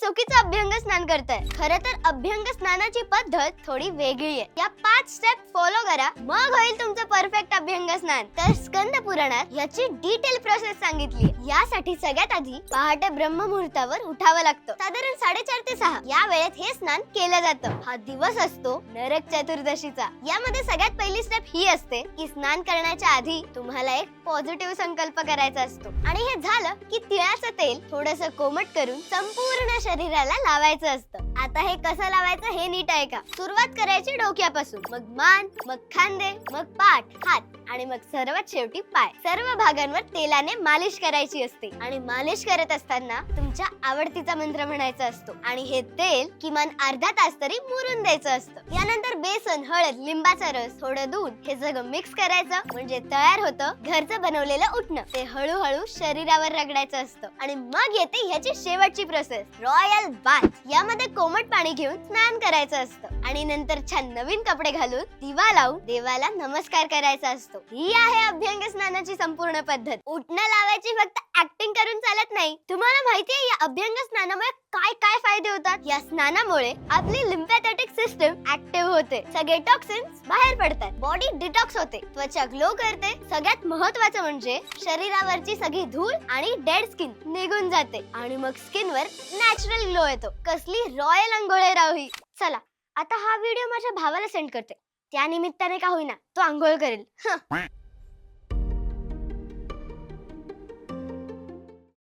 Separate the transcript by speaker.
Speaker 1: चुकीचं अभ्यंग स्नान करताय. खरं तर अभ्यंग स्नानाची पद्धत थोडी वेगळी आहे. या पाच स्टेप फॉलो करा मग होईल तुमचं परफेक्ट अभ्यंग स्नान. तर स्कंद पुराणात याची डिटेल प्रोसेस सांगितली यासाठी सगळ्यात आधी पहाटे ब्रह्ममुहूर्तावर उठावं लागतं. साधारण साडेचार ते सहा. या वेळेत हे स्नान केलं जातं. हा दिवस असतो नरक चतुर्दशीचा. यामध्ये सगळ्यात पहिली स्टेप ही असते की स्नान करण्याच्या आधी तुम्हाला एक पॉझिटिव्ह संकल्प करायचा असतो. आणि हे झालं की तिळाचं तेल थोडस कोमट करून संपूर्ण शरीराला लावायचं असतं. आता हे कसं लावायचं हे नीट आहे का सुरुवात करायची डोक्यापासून. मग मान मग खांदे मग पाठ हात. आणि मग सर्वात शेवटी पाय. सर्व भागांवर तेलाने मालिश करायची असते. आणि मालिश करत असताना तुमच्या आवडतीचा मंत्र म्हणायचा असतो. आणि हे तेल किमान अर्धा तास तरी मुरून द्यायचं असतं. यानंतर बेसन हळद लिंबाचा रस थोडं दूध हे सगळं मिक्स करायचं. म्हणजे तयार होतं घरचं बनवलेलं उठणं ते हळूहळू शरीरावर रगडायचं असतं. आणि मग येते ह्याची शेवटची प्रोसेस रॉयल बाथ यामध्ये कोमट पाणी घेऊन स्नान करायचं असतं. आणि नंतर छान नवीन कपडे घालून दिवा लावून देवाला नमस्कार करायचा असतो. ही आहे अभ्यंग स्नानाची संपूर्ण पद्धत. उठणं लावायची फक्त ऍक्टिंग करून चालत नाही. तुम्हाला माहितीये या अभ्यंग स्नानामुळे काय काय फायदे होतात? या स्नानामुळे आपली लिम्फॅथॅटिक सिस्टम ऍक्टिव्ह होते. सगळे टॉक्सिन्स बाहेर पडतात. बॉडी डिटॉक्स होते. त्वचा ग्लो करते. सगळ्यात महत्वाचं म्हणजे शरीरावरची सगळी धूळ आणि डेड स्किन निघून जाते. आणि मग स्किन वर नॅचरल ग्लो येतो. कसली रॉयल अंघोळे राहू ही. चला आता हा व्हिडिओ माझ्या भावाला सेंड करते. त्या निमित्ताने का होईना तो आंघोळ करेल.